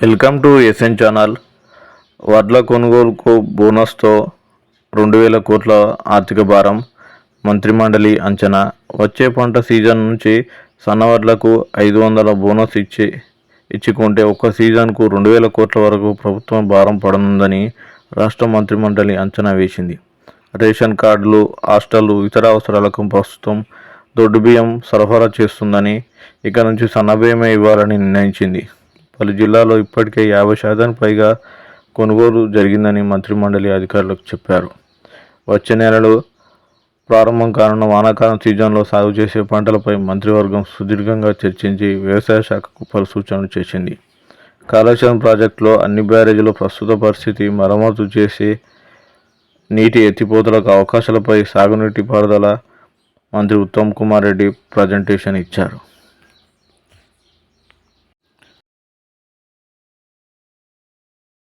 Welcome to SN channel. వడ్ల కొనుగోలుకు బోనస్తో రెండు వేల కోట్ల ఆర్థిక భారం మంత్రిమండలి అంచనా. వచ్చే పంట సీజన్ నుంచి సన్నవడ్లకు ఐదు వందల బోనస్ ఇచ్చి ఇచ్చుకుంటే ఒక్క సీజన్కు రెండు వేల కోట్ల వరకు ప్రభుత్వం భారం పడనుందని రాష్ట్ర మంత్రిమండలి అంచనా వేసింది. రేషన్ కార్డులు హాస్టళ్ళు ఇతర అవసరాలకు ప్రస్తుతం దొడ్డు బియ్యం సరఫరా చేస్తుందని ఇక నుంచి సన్నబియ్యమే ఇవ్వాలని నిర్ణయించింది. పలు జిల్లాల్లో ఇప్పటికే యాభై శాతానికి పైగా కొనుగోలు జరిగిందని మంత్రిమండలి అధికారులకు చెప్పారు. వచ్చే నెలలో ప్రారంభం కానున్న వానాకాలం సీజన్లో సాగు చేసే పంటలపై మంత్రివర్గం సుదీర్ఘంగా చర్చించి వ్యవసాయ శాఖకు పలు సూచనలు చేసింది. కాళేశ్వరం ప్రాజెక్టులో అన్ని బ్యారేజీల ప్రస్తుత పరిస్థితి మరమ్మతు చేసి నీటి ఎత్తిపోతలకు అవకాశాలపై సాగునీటి పారుదల మంత్రి ఉత్తమ్ కుమార్ రెడ్డి ప్రజెంటేషన్ ఇచ్చారు.